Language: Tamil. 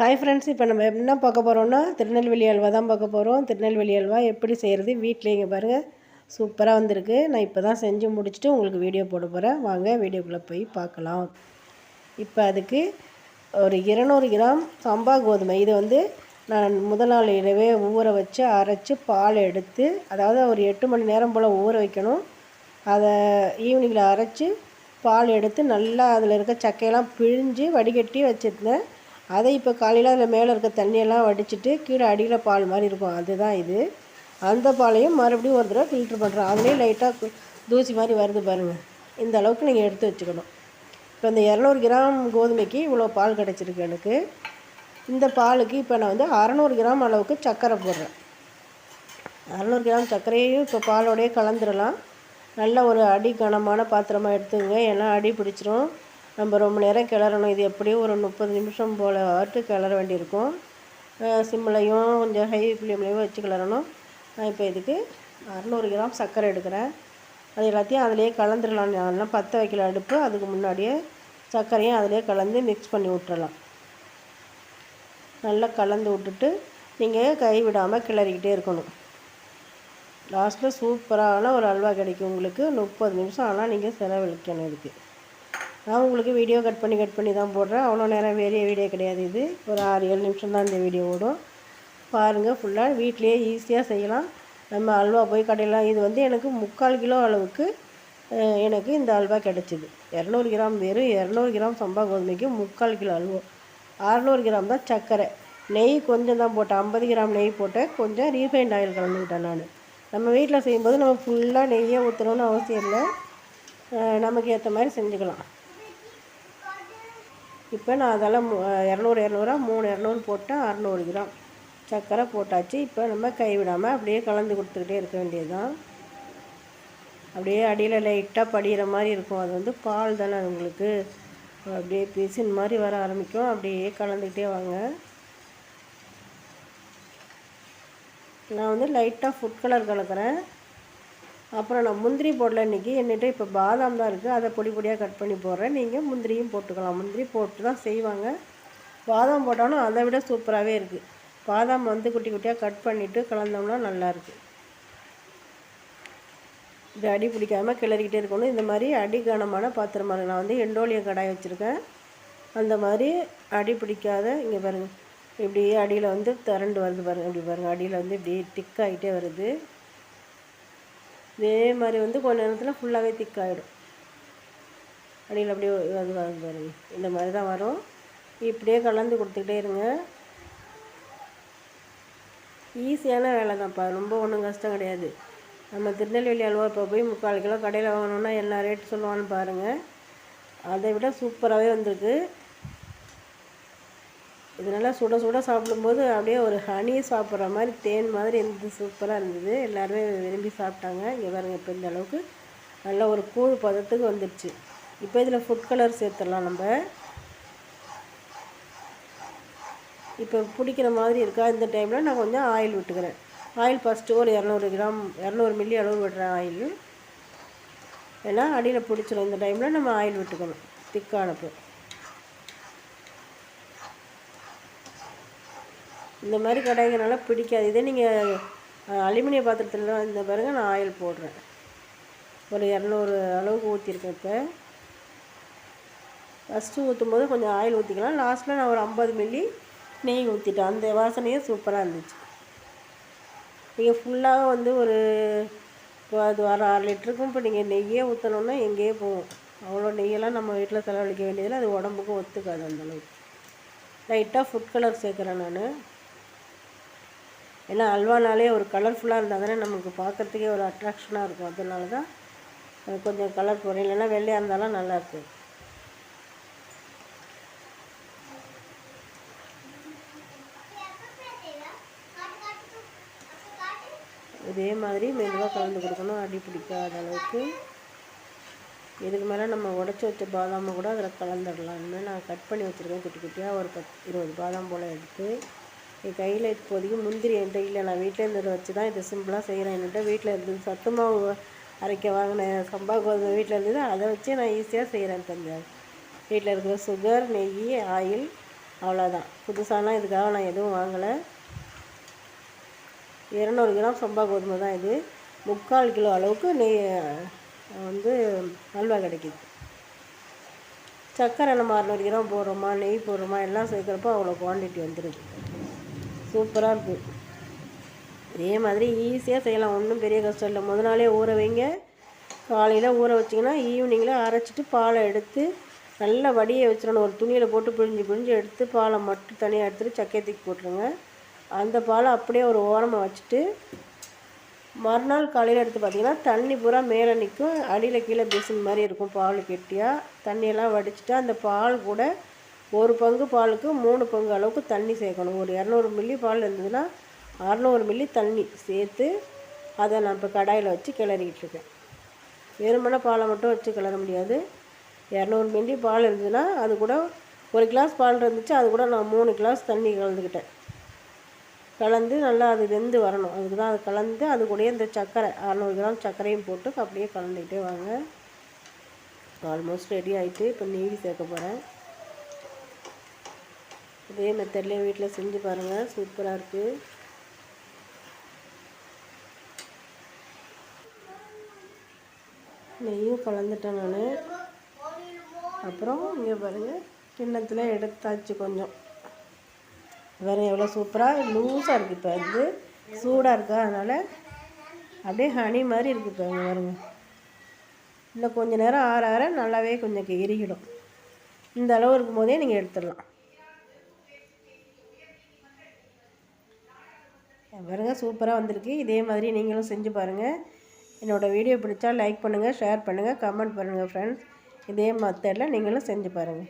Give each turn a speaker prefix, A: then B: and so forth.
A: ஹாய் ஃப்ரெண்ட்ஸ் இப்போ நம்ம என்ன பார்க்க போகிறோம்னா திருநெல்வேலி அல்வா தான் பார்க்க போகிறோம் திருநெல்வேலி அல்வா எப்படி செய்கிறது வீட்டில் இங்கே பாருங்கள் சூப்பராக வந்திருக்கு. நான் இப்போ தான் செஞ்சு முடிச்சுட்டு உங்களுக்கு வீடியோ போட போகிறேன் வாங்க வீடியோக்குள்ளே போய் பார்க்கலாம். இப்போ அதுக்கு ஒரு இருநூறு கிராம் சம்பா கோதுமை. இது வந்து நான் முதல் நாள் இரவே ஊற வச்சு அரைச்சி பால் எடுத்து அதாவது ஒரு எட்டு மணி நேரம் போல் ஊற வைக்கணும். அதை ஈவினிங்கில் அரைச்சி பால் எடுத்து நல்லா அதில் இருக்க சக்கையெல்லாம் பிழிஞ்சு வடிகட்டி வச்சுருந்தேன். அதை இப்போ காலையில் அதில் மேலே இருக்க தண்ணியெல்லாம் வடிச்சிட்டு கீழே அடியில் பால் மாதிரி இருக்கும். அதுதான் இது. அந்த பாலையும் மறுபடியும் ஒரு தடவை ஃபில்ட்ரு பண்ணுறோம் அதுலேயும் லைட்டாக தூசி மாதிரி வருது பாருங்கள் இந்த அளவுக்கு நீங்கள் எடுத்து வச்சுக்கணும். இப்போ இந்த இரநூறு கிராம் கோதுமைக்கு இவ்வளோ பால் கிடச்சிருக்கு எனக்கு. இந்த பாலுக்கு இப்போ நான் வந்து அறநூறு கிராம் அளவுக்கு சர்க்கரை போடுறேன். அறநூறு கிராம் சர்க்கரையையும் இப்போ பாலோடையே கலந்துடலாம் நல்ல ஒரு அடி கனமான பாத்திரமாக எடுத்துங்க ஏன்னா அடி பிடிச்சிரும். நம்ம ரொம்ப நேரம் கிளறணும். இது எப்படியும் ஒரு முப்பது நிமிஷம் போல் ஆட்டு கிளற வேண்டியிருக்கும். சிம்லையும் கொஞ்சம் ஹை ஃப்ளேம்லேயும் வச்சு கிளறணும். நான் இப்போ இதுக்கு அறநூறு கிராம் சர்க்கரை எடுக்கிறேன். அது எல்லாத்தையும் அதிலே கலந்துடலாம் அதெல்லாம் பற்ற வைக்கல அடுப்பு. அதுக்கு முன்னாடியே சர்க்கரையும் அதிலே கலந்து மிக்ஸ் பண்ணி விட்டுறலாம் நல்லா கலந்து விட்டுட்டு நீங்கள் கை விடாமல் கிளறிக்கிட்டே இருக்கணும். லாஸ்ட்டில் சூப்பரான ஒரு அல்வா கிடைக்கும் உங்களுக்கு. முப்பது நிமிஷம் ஆனால் நீங்கள் செலவழிக்கணும் இதுக்கு. நான் உங்களுக்கு வீடியோ கட் பண்ணி கட் பண்ணி தான் போடுறேன். அவ்வளோ நேரம் வேறிய வீடியோ கிடையாது இது. ஒரு ஆறு ஏழு நிமிஷம் தான் இந்த வீடியோ ஓடும். பாருங்கள் ஃபுல்லாக வீட்லேயே ஈஸியாக செய்யலாம். நம்ம அல்வா போய் கடையில் இது வந்து எனக்கு முக்கால் கிலோ அளவுக்கு எனக்கு இந்த அல்வா கிடச்சிது. இரநூறு கிராம் வெறும் இரநூறு கிராம் சம்பா கோதுமைக்கு முக்கால் கிலோ அல்வா. அறநூறு கிராம் தான் சர்க்கரை. நெய் கொஞ்சம் தான் போட்டேன். ஐம்பது கிராம் நெய் போட்டேன். கொஞ்சம் ரீஃபைண்ட் ஆயில் கலந்துக்கிட்டேன் நான். நம்ம வீட்டில் செய்யும்போது நம்ம ஃபுல்லாக நெய்யே ஊற்றணும்னு அவசியம் இல்லை. நமக்கு ஏற்ற மாதிரி செஞ்சுக்கலாம். இப்போ நான் அதெல்லாம் இரநூறு இரநூறுவா மூணு இரநூறு போட்டேன் அறநூறு கிராம். சர்க்கரை போட்டாச்சு. இப்போ நம்ம கைவிடாமல் அப்படியே கலந்து கொடுத்துக்கிட்டே இருக்க வேண்டியது தான் அப்படியே அடியில் லைட்டாக படிகிற மாதிரி இருக்கும். அது வந்து பால் தானே உங்களுக்கு. அப்படியே பிசின் மாதிரி வர ஆரம்பிக்கும். அப்படியே கலந்துக்கிட்டே வாங்க. நான் வந்து லைட்டாக ஃபுட் கலர் கலக்கிறேன். அப்புறம் நான் முந்திரி போடல இன்றைக்கி என்கிட்ட இப்போ பாதாம் தான் இருக்குது அதை பொடி பொடியாக கட் பண்ணி போடுறேன். நீங்கள் முந்திரியும் போட்டுக்கலாம். முந்திரி போட்டு தான் செய்வாங்க. பாதாம் போட்டாலும் அதை விட சூப்பராகவே இருக்குது பாதாம் வந்து குட்டி குட்டியாக கட் பண்ணிவிட்டு கலந்தோம்னா நல்லாயிருக்கு இது அடி பிடிக்காமல் கிளறிக்கிட்டே இருக்கணும். இந்த மாதிரி அடி கனமான பாத்திரமாக நான் வந்து எண்டோலியம் கடாய் வச்சுருக்கேன். அந்த மாதிரி அடி பிடிக்காத இங்கே பாருங்கள் இப்படி அடியில் வந்து திரண்டு வருது பாருங்கள் இப்படி பாருங்கள் அடியில் வந்து இப்படி திக்காகிட்டே வருது. இதே மாதிரி வந்து கொஞ்ச நேரத்தில் ஃபுல்லாகவே திக்காகிடும் அடியில் அப்படியே அது வருது பாருங்கள் இந்த மாதிரி தான் வரும். இப்படியே கலந்து கொடுத்துக்கிட்டே இருங்க. ஈஸியான வேலை தான்ப்பா ரொம்ப ஒன்றும் கஷ்டம் கிடையாது. நம்ம திருநெல்வேலி அல்வா இப்போ போய் முக்கால் கிலோ கடையில் வாங்கணுன்னா என்ன ரேட் சொல்லுவான்னு பாருங்கள் அதை விட சூப்பராகவே வந்திருக்கு. இதனால் சுட சுட சாப்பிடும்போது அப்படியே ஒரு ஹனி சாப்பிட்ற மாதிரி தேன் மாதிரி இருந்தது. சூப்பராக இருந்தது. எல்லாருமே விரும்பி சாப்பிட்டாங்க. இங்கே பாருங்கள் இப்போ இந்த அளவுக்கு நல்ல ஒரு கூழ் பதத்துக்கு வந்துடுச்சு. இப்போ இதில் ஃபுட் கலர் சேர்த்துடலாம் நம்ம. இப்போ பிடிக்கிற மாதிரி இருக்கா? இந்த டைமில் நான் கொஞ்சம் ஆயில் விட்டுக்கிறேன். ஆயில் ஃபஸ்ட்டு ஒரு இரநூறு கிராம் இரநூறு மில்லி அளவு விடுறேன் ஆயில் ஏன்னா அடியில் பிடிச்சிடும் இந்த டைமில் நம்ம ஆயில் விட்டுக்கணும். திக்கானப்போ. இந்த மாதிரி கடாய்கனால பிடிக்காது. இதே நீங்கள் அலுமினிய பாத்திரத்தில் இந்த பாருங்கள் நான் ஆயில் போடுறேன். ஒரு இரநூறு அளவுக்கு ஊற்றிருக்கேன் இப்போ. ஃபஸ்ட்டு ஊற்றும் போது கொஞ்சம் ஆயில் ஊற்றிக்கலாம் லாஸ்ட்டில் நான் ஒரு ஐம்பது மில்லி நெய் ஊற்றிட்டேன் அந்த வாசனையே சூப்பராக இருந்துச்சு. நீங்கள் ஃபுல்லாக வந்து ஒரு இப்போ அது வர ஆறு லிட்டருக்கும் இப்போ நீங்கள் நெய்யே ஊற்றணுன்னா எங்கேயே போகும். அவ்வளோ நெய்யெல்லாம் நம்ம வீட்டில் செலவழிக்க வேண்டியதில் அது உடம்புக்கும் ஒத்துக்காது அந்தளவுக்கு லைட்டாக ஃபுட் கலர் சேர்க்குறேன் நான். ஏன்னா அல்வானாலே ஒரு கலர்ஃபுல்லாக இருந்தால் தானே நமக்கு பார்க்குறதுக்கே ஒரு அட்ராக்ஷனாக இருக்கும். அதனால தான் கொஞ்சம் கலர் போகிறேன் இல்லைன்னா வெள்ளையாக இருந்தாலும் நல்லாயிருக்கும் இதே மாதிரி மெதுவாக கலந்து கொடுக்கணும். அடி பிடிக்காத அளவுக்கு. இதுக்கு மேலே நம்ம உடச்சி வச்ச பாதாமை கூட அதில் கலந்துடலாம். இன்னும் நான் கட் பண்ணி வச்சுருக்கேன் குட்டி குட்டியாக ஒரு பத் இருபது பாதாம் போல் எடுத்து என் கையில் இப்போதைக்கு முந்திரி என்கிட்ட இல்லை. நான் வீட்டில் இருந்ததை வச்சு தான் இதை சிம்பிளாக செய்கிறேன் என்கிட்ட வீட்டில் இருந்தது சத்து மாவு அரைக்க வாங்கினேன். சம்பா கோதுமை வீட்டில் இருந்தது. அதை வச்சு நான் ஈஸியாக செய்கிறேன் இப்போ வீட்டில் இருக்கிற சுகர் நெய் ஆயில் அவ்வளோதான் புதுசாலாம் இதுக்காக நான் எதுவும் வாங்கலை. இரநூறு கிராம் சம்பா கோதுமை தான் இது. முக்கால் கிலோ அளவுக்கு நெய் வந்து அல்வா கிடைக்கிது. சர்க்கரை நம்ம அறுநூறு கிராம் போடுறோமா நெய் போடுறோமா எல்லாம் சேர்க்குறப்போ அவ்வளோ குவான்டிட்டி வந்துடுது சூப்பராக இருக்கும் இதே மாதிரி ஈஸியாக செய்யலாம். ஒன்றும் பெரிய கஷ்டம் இல்லை. முத நாளே ஊற வைங்க. காலையில் ஊற வச்சிங்கன்னா ஈவினிங்கில் அரைச்சிட்டு பாலை எடுத்து நல்லா வடியை வச்சிடணும். ஒரு துணியில் போட்டு பிழிஞ்சு பிழிஞ்சு எடுத்து பாலை மட்டும் தனியாக எடுத்துகிட்டு சக்கையை தூக்கி போட்டுருங்க. அந்த பாலை அப்படியே ஒரு ஓரமாக வச்சுட்டு மறுநாள் காலையில் எடுத்து பார்த்திங்கன்னா தண்ணி பூரா மேலே நிற்கும் அடியில் கீழே பேசின் மாதிரி இருக்கும். பால் கெட்டியாக தண்ணியெல்லாம் வடிச்சிட்டு அந்த பால் கூட ஒரு பங்கு பாலுக்கு மூணு பங்கு அளவுக்கு தண்ணி சேர்க்கணும். ஒரு இரநூறு மில்லி பால் இருந்ததுன்னா அறநூறு மில்லி தண்ணி சேர்த்து அதை நான் இப்போ கடாயில் வச்சு கிளறிக்கிட்டு இருக்கேன். வெறுமனை பாலை மட்டும் வச்சு கிளற முடியாது. இரநூறு மில்லி பால் இருந்ததுன்னா அது கூட ஒரு கிளாஸ் பால் இருந்துச்சு அது கூட நான் மூணு கிளாஸ் தண்ணி கலந்துக்கிட்டேன். கலந்து நல்லா அது வெந்து வரணும். அதுக்கு தான் அது கலந்து அது கூடயே இந்த சர்க்கரை அறநூறு கிராம் சர்க்கரையும் போட்டு அப்படியே கலந்துக்கிட்டே வாங்க. ஆல்மோஸ்ட் ரெடி ஆகிட்டு இப்போ நெய் சேர்க்க போகிறேன் இதே மெத்தட்லேயே வீட்டில் செஞ்சு பாருங்கள் சூப்பராக இருக்குது நெய்யும் கலந்துட்டேன் நான். அப்புறம் இங்கே பாருங்கள் கிண்ணத்தில் எடுத்தாச்சு கொஞ்சம். வேறு எவ்வளோ சூப்பராக லூஸாக இருக்குது இப்போ வந்து சூடாக இருக்கா. அதனால் அப்படியே ஹனி மாதிரி இருக்குது இப்போ இங்கே பாருங்க. இன்னும் கொஞ்சம் நேரம் ஆற ஆற நல்லாவே கொஞ்சம் எரிகிடும் இந்த அளவு இருக்கும் போதே நீங்கள் எடுத்துடலாம். பாருங்கள் சூப்பராக வந்திருக்கு. இதே மாதிரி நீங்களும் செஞ்சு பாருங்கள் என்னோடய வீடியோ பிடிச்சா லைக் பண்ணுங்கள் ஷேர் பண்ணுங்கள் கமெண்ட் பண்ணுங்கள் ஃப்ரெண்ட்ஸ் இதே மெத்தடில் நீங்களும் செஞ்சு பாருங்கள்